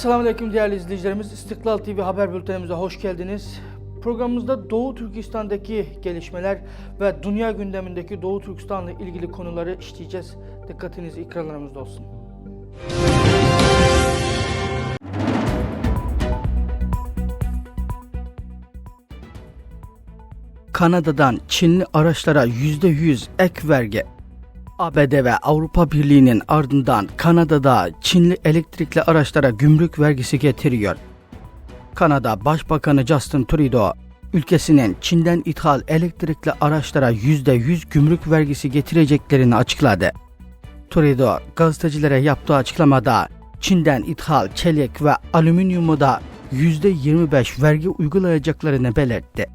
Selamünaleyküm değerli izleyicilerimiz. İstiklal TV haber bültenimize hoş geldiniz. Programımızda Doğu Türkistan'daki gelişmeler ve dünya gündemindeki Doğu Türkistan'la ilgili konuları işleyeceğiz. Dikkatiniz ekranlarımızda olsun. Kanada'dan Çinli araçlara %100 ek vergi ABD ve Avrupa Birliği'nin ardından Kanada'da Çinli elektrikli araçlara gümrük vergisi getiriyor. Kanada Başbakanı Justin Trudeau, ülkesinin Çin'den ithal elektrikli araçlara %100 gümrük vergisi getireceklerini açıkladı. Trudeau, gazetecilere yaptığı açıklamada Çin'den ithal çelik ve alüminyumu da %25 vergi uygulayacaklarını belirtti.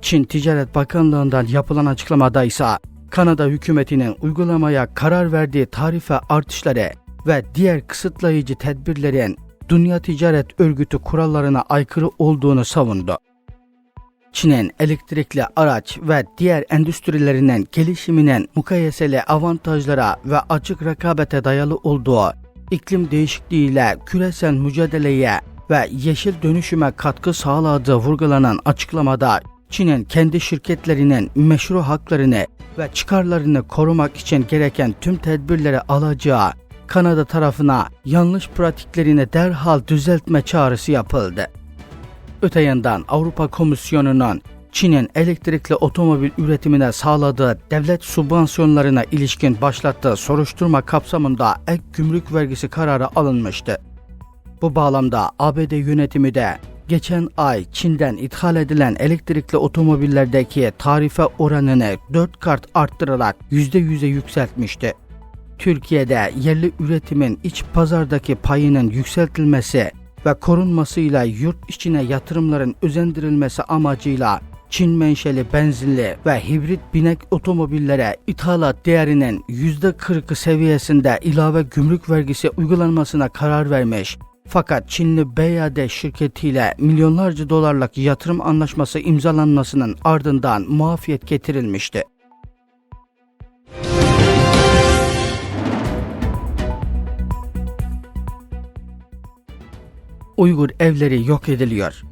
Çin Ticaret Bakanlığı'ndan yapılan açıklamada ise Kanada hükümetinin uygulamaya karar verdiği tarife artışları ve diğer kısıtlayıcı tedbirlerin Dünya Ticaret Örgütü kurallarına aykırı olduğunu savundu. Çin'in elektrikli araç ve diğer endüstrilerinin gelişiminin mukayeseli avantajlara ve açık rekabete dayalı olduğu, iklim değişikliğiyle küresel mücadeleye ve yeşil dönüşüme katkı sağladığı vurgulanan açıklamada Çin'in kendi şirketlerinin meşru haklarını ve çıkarlarını korumak için gereken tüm tedbirleri alacağı Kanada tarafına yanlış pratiklerini derhal düzeltme çağrısı yapıldı. Öte yandan Avrupa Komisyonu'nun Çin'in elektrikli otomobil üretimine sağladığı devlet subvansiyonlarına ilişkin başlattığı soruşturma kapsamında ek gümrük vergisi kararı alınmıştı. Bu bağlamda ABD yönetimi de geçen ay Çin'den ithal edilen elektrikli otomobillerdeki tarife oranını 4 kart arttırarak %100'e yükseltmişti. Türkiye'de yerli üretimin iç pazardaki payının yükseltilmesi ve korunmasıyla yurt içine yatırımların özendirilmesi amacıyla Çin menşeli benzinli ve hibrit binek otomobillere ithalat değerinin %40'ı seviyesinde ilave gümrük vergisi uygulanmasına karar vermiş fakat Çinli BYD şirketiyle milyonlarca dolarlık yatırım anlaşması imzalanmasının ardından muafiyet getirilmişti. Uygur evleri yok ediliyor.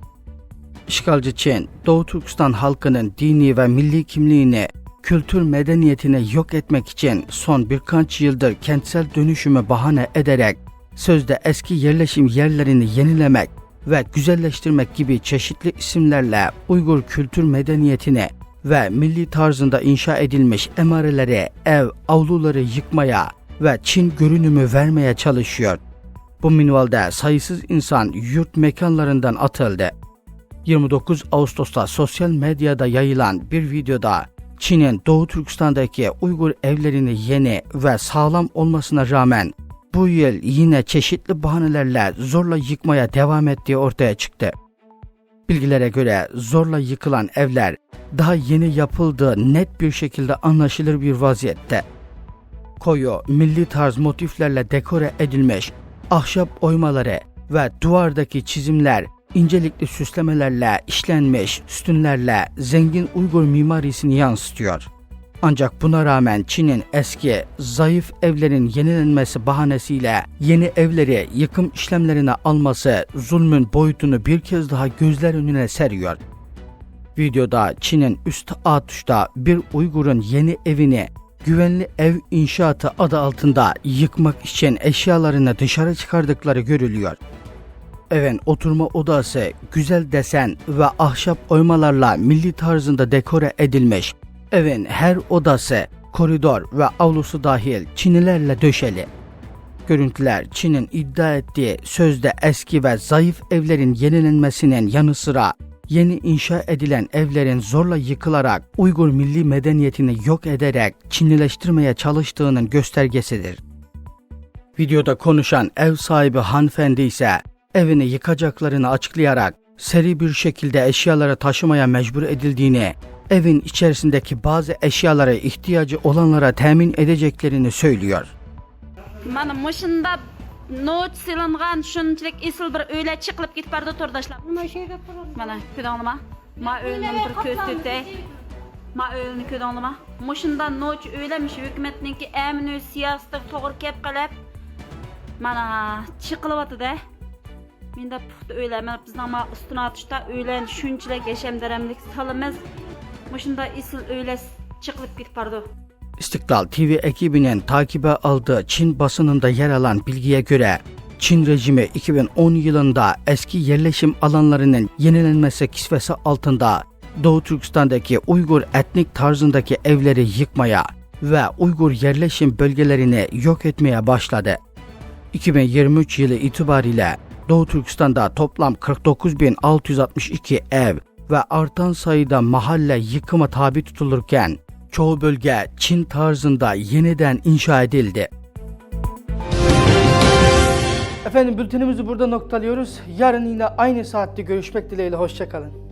İşgalci Çin, Doğu Türkistan halkının dini ve milli kimliğini, kültür medeniyetini yok etmek için son birkaç yıldır kentsel dönüşümü bahane ederek sözde eski yerleşim yerlerini yenilemek ve güzelleştirmek gibi çeşitli isimlerle Uygur kültür medeniyetini ve milli tarzında inşa edilmiş emareleri, ev, avluları yıkmaya ve Çin görünümü vermeye çalışıyor. Bu minvalde sayısız insan yurt mekanlarından atıldı. 29 Ağustos'ta sosyal medyada yayılan bir videoda Çin'in Doğu Türkistan'daki Uygur evlerini yeni ve sağlam olmasına rağmen bu yıl yine çeşitli bahanelerle zorla yıkmaya devam ettiği ortaya çıktı. Bilgilere göre zorla yıkılan evler daha yeni yapıldığı net bir şekilde anlaşılır bir vaziyette. Koyu, milli tarz motiflerle dekore edilmiş ahşap oymaları ve duvardaki çizimler incelikli süslemelerle işlenmiş sütunlerle zengin Uygur mimarisini yansıtıyor. Ancak buna rağmen Çin'in eski, zayıf evlerin yenilenmesi bahanesiyle yeni evleri yıkım işlemlerine alması zulmün boyutunu bir kez daha gözler önüne seriyor. Videoda Çin'in üst atuşta bir Uygur'un yeni evini güvenli ev inşaatı adı altında yıkmak için eşyalarını dışarı çıkardıkları görülüyor. Evin oturma odası güzel desen ve ahşap oymalarla milli tarzında dekore edilmiş. Evin her odası, koridor ve avlusu dahil çinilerle döşeli. Görüntüler Çin'in iddia ettiği sözde eski ve zayıf evlerin yenilenmesinin yanı sıra yeni inşa edilen evlerin zorla yıkılarak Uygur milli medeniyetini yok ederek Çinlileştirmeye çalıştığının göstergesidir. Videoda konuşan ev sahibi hanımefendi ise evini yıkacaklarını açıklayarak seri bir şekilde eşyaları taşımaya mecbur edildiğini, evin içerisindeki bazı eşyalara ihtiyacı olanlara temin edeceklerini söylüyor. Mana mushunda not silingan shunchalik esil bir o'yla chiqilib ketib bardi to'rdoshlar. Nima şeyga turadi? Mana ko'rdinglarmi? Ma o'yini bir tutay. Ma o'yini ko'rdinglarmi? Mushunda noch o'ylamış hukumatningki amni siyosati to'g'ri kelib qolib mana chiqilyapti-da. Mende puxta öyleme biz ama üstüne atışta öğlen şunçilek yaşamdaremlik salımız. Muşunda isil öyle çıkılıp git pardı. İstiklal TV ekibinin takibe aldığı Çin basınında yer alan bilgiye göre Çin rejimi 2010 yılında eski yerleşim alanlarının yenilenmesi kisvesi altında Doğu Türkistan'daki Uygur etnik tarzındaki evleri yıkmaya ve Uygur yerleşim bölgelerini yok etmeye başladı. 2023 yılı itibariyle Doğu Türkistan'da toplam 49.662 ev ve artan sayıda mahalle yıkıma tabi tutulurken çoğu bölge Çin tarzında yeniden inşa edildi. Efendim bültenimizi burada noktalıyoruz. Yarın yine aynı saatte görüşmek dileğiyle. Hoşçakalın.